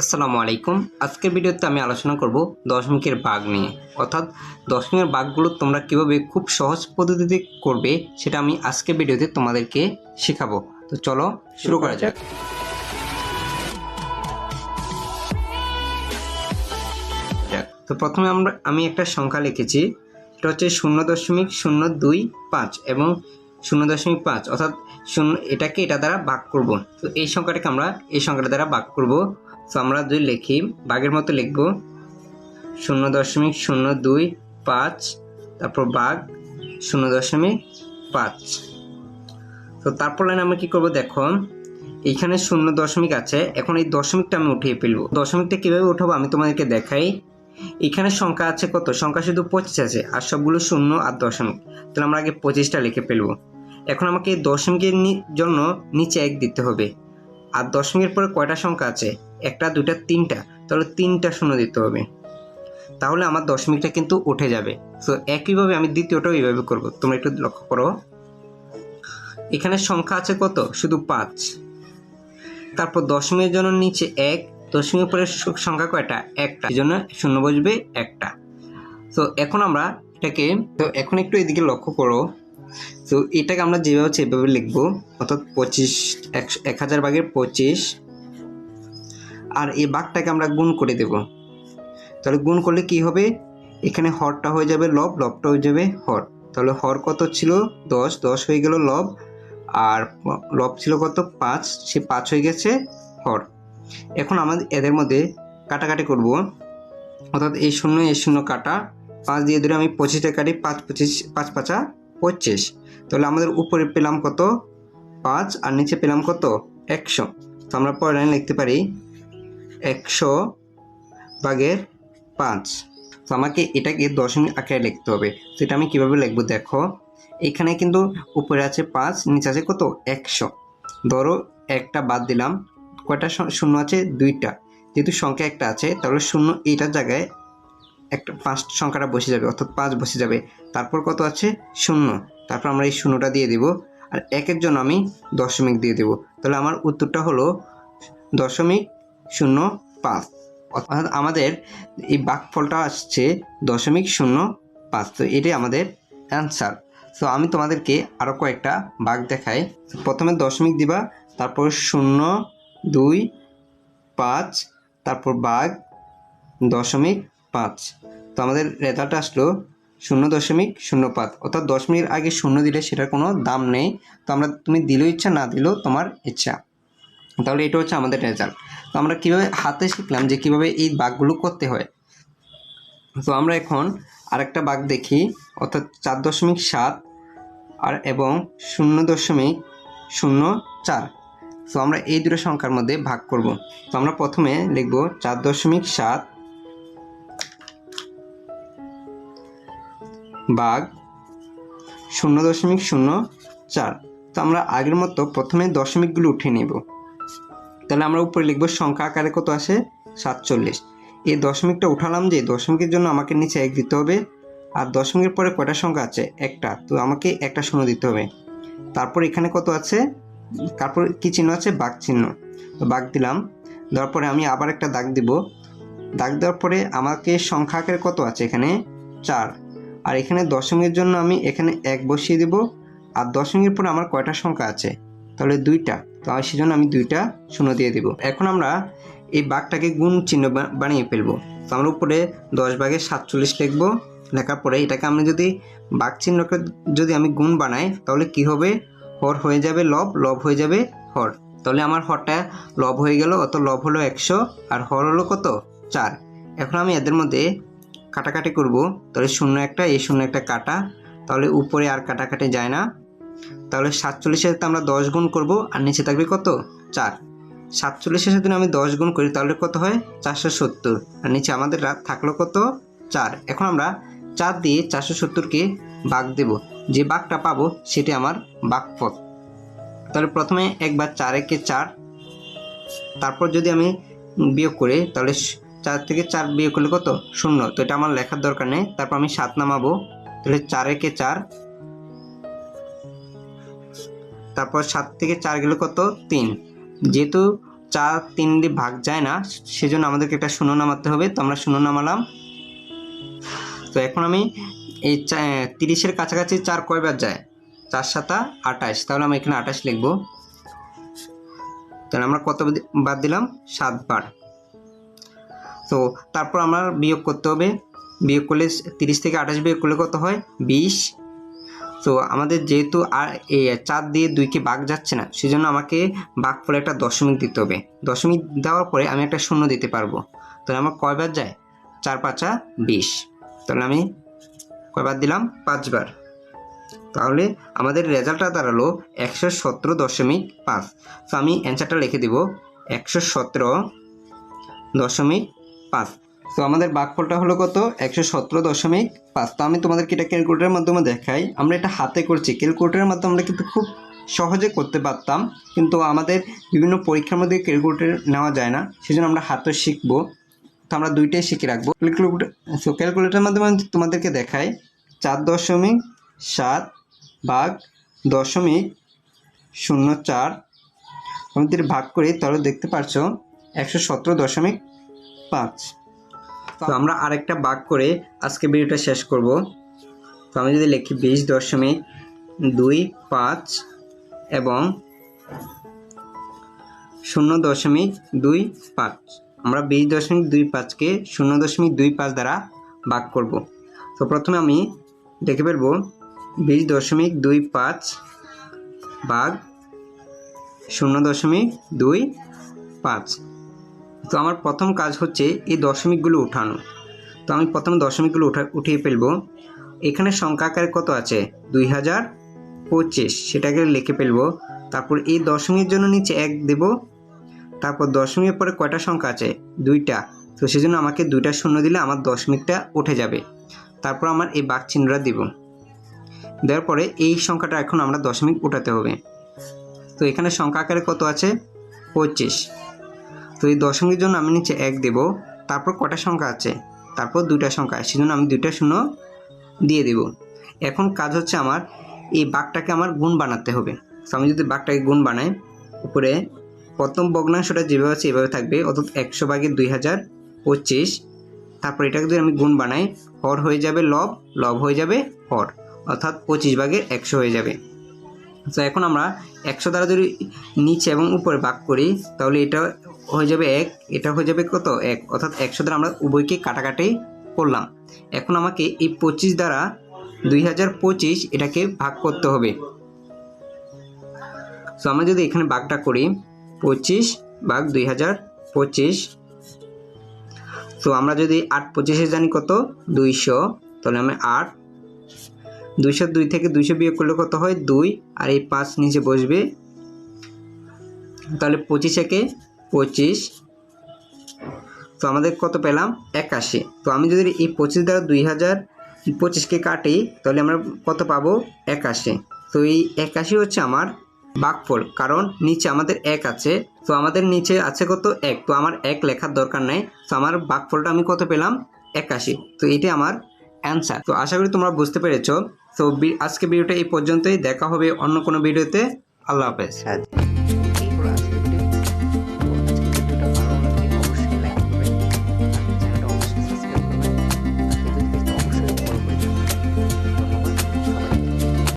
আসসালামু আলাইকুম। আজকের ভিডিওতে আমি আলোচনা করব দশমিকের বাঘ নিয়ে। অর্থাৎ দশমিকের বাঘগুলো তোমরা কীভাবে খুব সহজ পদ্ধতিতে করবে সেটা আমি আজকের ভিডিওতে তোমাদেরকে শেখাবো। তো চলো শুরু করা যাক। তো প্রথমে আমরা, আমি একটা সংখ্যা লিখেছি। এটা হচ্ছে শূন্য দশমিক শূন্য দুই পাঁচ এবং শূন্য দশমিক পাঁচ। অর্থাৎ শূন্য, এটাকে এটা দ্বারা ভাগ করব। তো এই সংখ্যাটাকে আমরা, এই সংখ্যাটা দ্বারা ভাগ করব। তো আমরা যদি লিখি, বাঘের মতো লিখব। শূন্য দশমিক শূন্য দুই পাঁচ, তারপর বাঘ, শূন্য দশমিক পাঁচ। তো তারপর লাইনে আমরা কী করব দেখো এইখানে শূন্য দশমিক আছে, এখন এই দশমিকটা আমি উঠিয়ে ফেলব। দশমিকটা কীভাবে উঠাবো আমি তোমাদেরকে দেখাই। এখানে সংখ্যা আছে কত? সংখ্যা শুধু পঁচিশ আছে, আর সবগুলো শূন্য আর দশমিক। তাহলে আমরা আগে পঁচিশটা লিখে ফেলব। এখন আমাকে দশমিকের জন্য নিচে এক দিতে হবে। আর দশমিকের পরে কয়টা সংখ্যা আছে? একটা দুটা তিনটা, তাহলে তিনটা শূন্য দিতে হবে। তাহলে আমার দশমিকটা কিন্তু উঠে যাবে। তো একইভাবে আমি দ্বিতীয়টাও এইভাবে করব। তোমরা একটু লক্ষ্য করো। এখানে সংখ্যা আছে কত? শুধু পাঁচ। তারপর দশমিকের জন্য নিচে এক, দশমিকের পরে সংখ্যা কয়টা? একটা। এই জন্য শূন্য বসবে একটা। তো এখন আমরা এটাকে, তো এখন একটু এদিকে লক্ষ্য করো। তো এটাকে আমরা যেভাবে হচ্ছে এভাবে লিখব, অর্থাৎ পঁচিশ এক হাজার ভাগের পঁচিশ আর এই বাঘটাকে আমরা গুণ করে দেব। তাহলে গুণ করলে কি হবে? এখানে হরটা হয়ে যাবে লব, লবটা হয়ে যাবে হর। তাহলে হর কত ছিল? দশ। দশ হয়ে গেল লব। আর লব ছিল কত? পাঁচ। সে পাঁচ হয়ে গেছে হর। এখন আমাদের এদের মধ্যে কাটাকাটি করব। অর্থাৎ এই শূন্য এই শূন্য কাটা। পাঁচ দিয়ে ধরে আমি পঁচিশটা কাটি, পাঁচ পঁচিশ, পাঁচ পাঁচা পঁচিশ। তাহলে আমাদের উপরে পেলাম কত? পাঁচ। আর নিচে পেলাম কত? একশো। তো আমরা পরে লাইন লিখতে পারি একশো ভাগের পাঁচ। তো আমাকে এটাকে দশমিক আকারে লিখতে হবে। তো এটা আমি কীভাবে লিখব দেখো? এখানে কিন্তু উপরে আছে পাঁচ, নিচে আছে কত? একশো। ধরো একটা বাদ দিলাম, কয়টা শূন্য আছে? দুইটা। যেহেতু সংখ্যা একটা আছে, তাহলে শূন্য এইটার জায়গায় একটা পাঁচ সংখ্যাটা বসে যাবে, অর্থাৎ পাঁচ বসে যাবে। তারপর কত আছে? শূন্য। তারপর আমরা এই শূন্যটা দিয়ে দিব। আর একের জন্য আমি দশমিক দিয়ে দেব। তাহলে আমার উত্তরটা হলো দশমিক শূন্য পাঁচ। অর্থাৎ আমাদের এই বাকফলটা আসছে দশমিক শূন্য পাঁচ। তো এটাই আমাদের অ্যান্সার। তো আমি তোমাদেরকে আরও কয়েকটা বাঘ দেখাই। প্রথমে দশমিক দিবা, তারপর শূন্য, দুই, পাঁচ, তারপর বাঘ দশমিক পাঁচ। তো আমাদের রেজাল্ট আসলো শূন্য দশমিক শূন্য পাঁচ। অর্থাৎ দশমিকের আগে শূন্য দিলে সেটার কোনো দাম নেই। তো আমরা তুমি দিলেও ইচ্ছা, না দিলেও তোমার ইচ্ছা। তাহলে এটা হচ্ছে আমাদের রেজাল্ট তো আমরা কীভাবে হাতে শিখলাম যে কীভাবে এই বাঘগুলো করতে হয়? তো আমরা এখন আরেকটা বাঘ দেখি, অর্থাৎ চার দশমিক সাত আর এবং শূন্য দশমিক শূন্য চার। তো আমরা এই দুটো সংখ্যার মধ্যে ভাগ করব। তো আমরা প্রথমে লিখব চার দশমিক সাত ভাগ শূন্য দশমিক শূন্য চার। তো আমরা আগের মতো প্রথমে দশমিকগুলো উঠিয়ে নেব। তাহলে আমরা উপরে লিখব সংখ্যা আকারে কত আসে? সাতচল্লিশ। এই দশমিকটা উঠালাম যে দশমিকের জন্য আমাকে নিচে এক দিতে হবে আর দশমিকের পরে কয়টা সংখ্যা আছে? একটা। তো আমাকে একটা শূন্য দিতে হবে। তারপর এখানে কত আছে? তারপর কি চিহ্ন আছে? বাঘ চিহ্ন। তো বাঘ দিলাম। দেওয়ার পরে আমি আবার একটা দাগ দিব। দাগ দেওয়ার পরে আমাকে সংখ্যা আকারে কত আছে এখানে? চার। আর এখানে দশমিকের জন্য আমি এখানে এক বসিয়ে দেব। আর দশমিকের পরে আমার কয়টা সংখ্যা আছে? তাহলে দুইটা। তো সেজন্য আমি দুইটা শূন্য দিয়ে দেব। এখন আমরা এই বাঘটাকে গুণ চিহ্ন বানিয়ে ফেলব। তো আমরা উপরে দশ বাঘে সাতচল্লিশ লিখব। লেখার পরে এটাকে আমি যদি বাঘ চিহ্নকে যদি আমি গুণ বানাই, তাহলে কি হবে? হর হয়ে যাবে লব লব হয়ে যাবে হর। তাহলে আমার হরটা লব হয়ে গেল অত লব হলো একশো, আর হর হলো কত? চার। এখন আমি এদের মধ্যে কাটাকাটি করব। তাহলে শূন্য একটা, এই শূন্য একটা কাটা। তাহলে উপরে আর কাটাকাটি যায় না। তাহলে সাতচল্লিশের সাথে আমরা দশ গুণ করব, আর নিচে থাকবে কত? চার। সাতচল্লিশের সাথে আমি দশ গুণ করি, তাহলে কত হয়? চারশো সত্তর। আর নিচে আমাদের থাকল কত? চার। এখন আমরা চার দিয়ে চারশো সত্তরকে বাঘ দেব। যে বাঘটা পাবো, সেটি আমার বাঘপথ। তাহলে প্রথমে একবার চার একে চার। তারপর যদি আমি বিয়োগ করি, তাহলে চার থেকে চার বিয়োগ করলে কত? শূন্য। তো এটা আমার লেখার দরকার নেই। তারপর আমি সাত নামাবো। তাহলে চার একে চার। তারপর সাত থেকে চার গেলে কত? তিন। যেহেতু চার, তিন দিয়ে ভাগ যায় না, সেজন্য আমাদেরকে একটা শূন্য নামাতে হবে। তো আমরা শূন্য নামালাম। তো এখন আমি এই তিরিশের কাছাকাছি চার কয়বার যায়? চার, সাতা, আঠাশ। তাহলে আমি এখানে আঠাশ লিখব। তাহলে আমরা কত বাদ দিলাম? সাতবার তো তারপর আমার বিয়োগ করতে হবে। বিয়োগ করলে তিরিশ থেকে আঠাশ বিয়োগ করলে কত হয়? বিশ। তো আমাদের যেহেতু আর চার দিয়ে দুইকে বাঘ যাচ্ছে না, সেজন্য আমাকে বাঘ ফলে একটা দশমিক দিতে হবে। দশমিক দেওয়ার পরে আমি একটা শূন্য দিতে পারব। তাহলে আমার কয়বার যায়? চার পাঁচা বিশ। তাহলে আমি কয়বার দিলাম? পাঁচবার। তাহলে আমাদের রেজাল্টটা দাঁড়াল একশো সতেরো দশমিক পাঁচ। তো আমি অ্যান্সারটা লিখে দিব, একশো সতেরো দশমিক পাঁচ। তো আমাদের বাঘফলটা হলো কত? একশো সতেরো দশমিক পাঁচ। তো আমি তোমাদেরকে এটা ক্যালকুলেটারের মাধ্যমে দেখাই। আমরা এটা হাতে করছি। ক্যালকুলেটারের মাধ্যমে আমরা কিন্তু খুব সহজে করতে পারতাম। কিন্তু আমাদের বিভিন্ন পরীক্ষার মধ্যে ক্যালকুলেটর নেওয়া যায় না। সেজন্য আমরা হাতে শিখব। তো আমরা দুইটাই শিখে রাখব। তো ক্যালকুলেটারের মাধ্যমে আমি তোমাদেরকে দেখাই। চার দশমিক সাত ভাগ দশমিক শূন্য চার। আমাদের ভাগ করি, তাহলে দেখতে পারছ, একশো সতেরো দশমিক পাঁচ। তো আমরা আরেকটা ভাগ করে আজকে ভিডিওটা শেষ করব। তো আমি যদি লিখি বিশ দশমিক দুই পাঁচ এবং শূন্য দশমিক দুই পাঁচ। আমরা বিশ দশমিক দুই পাঁচকে শূন্য দশমিক দুই পাঁচ দ্বারা ভাগ করব। তো প্রথমে আমি দেখে ফেলব বিশ দশমিক দুই পাঁচ ভাগ শূন্য দশমিক দুই পাঁচ। তো আমার প্রথম কাজ হচ্ছে এই দশমিকগুলো উঠানো। তো আমি প্রথম দশমিকগুলো উঠা, উঠিয়ে ফেলব। এখানে সংখ্যা আকারে কত আছে? দুই হাজার পঁচিশ। সেটাকে লিখে ফেলব। তারপর এই দশমিকের জন্য নিচে এক দেব। তারপর দশমিকের পরে কয়টা সংখ্যা আছে? দুইটা। তো সেজন্য আমাকে দুইটা শূন্য দিলে আমার দশমিকটা উঠে যাবে। তারপর আমার এই বাঘ চিহ্নটা দিব। দেওয়ার পরে এই সংখ্যাটা এখন আমরা দশমিক উঠাতে হবে। তো এখানে সংখ্যা আকারে কত আছে? পঁচিশ। তো এই দশমিকের জন্য আমি নিচে এক দেব, তারপর কটা সংখ্যা আছে? তারপর দুইটা সংখ্যা সেজন্য আমি দুইটা শূন্য দিয়ে দেব। এখন কাজ হচ্ছে আমার এই বাঘটাকে আমার গুণ বানাতে হবে। তো আমি যদি বাঘটাকে গুণ বানাই, উপরে প্রথম ভগ্নাংশটা যেভাবে আছে, এভাবে থাকবে, অর্থাৎ একশো ভাগের দুই হাজার পঁচিশ। তারপর এটাকে যদি আমি গুণ বানাই, হর হয়ে যাবে লব লব হয়ে যাবে হর, অর্থাৎ পঁচিশ ভাগের একশো হয়ে যাবে। তো এখন আমরা একশো দ্বারা যদি নিচে এবং উপরে ভাগ করি, তাহলে এটা হয়ে যাবে এক, এটা হয়ে যাবে কত? এক। অর্থাৎ একশো দ্বারা আমরা উভয়কে কাটাকাটি করলাম। এখন আমাকে এই পঁচিশ দ্বারা দুই হাজার পঁচিশ এটাকে ভাগ করতে হবে। সো আমরা যদি এখানে ভাগটা করি, পঁচিশ ভাগ দুই হাজার পঁচিশ। তো আমরা যদি আট পঁচিশে জানি কত? দুইশো। তাহলে আমি আট দুইশো দুই থেকে দুইশো বিয়োগ করলে কত হয়? দুই। আর এই পাঁচ নিচে বসবে। তাহলে পঁচিশ একে পঁচিশ। তো আমাদের কত পেলাম? একাশি। তো আমি যদি এই পঁচিশ দ্বারা দুই হাজার পঁচিশকে কাটি, তাহলে আমরা কত পাবো? একাশি। তো এই একাশি হচ্ছে আমার বাঘফল কারণ নিচে আমাদের এক আছে। তো আমাদের নিচে আছে কত? এক। তো আমার এক লেখার দরকার নেই। তো আমার বাঘফলটা আমি কত পেলাম? একাশি। তো এটি আমার অ্যান্সার তো আশা করি তোমরা বুঝতে পেরেছ। তো আজকে ভিডিওটা এই পর্যন্তই। দেখা হবে অন্য কোনো ভিডিওতে আল্লাহ হাফেজ।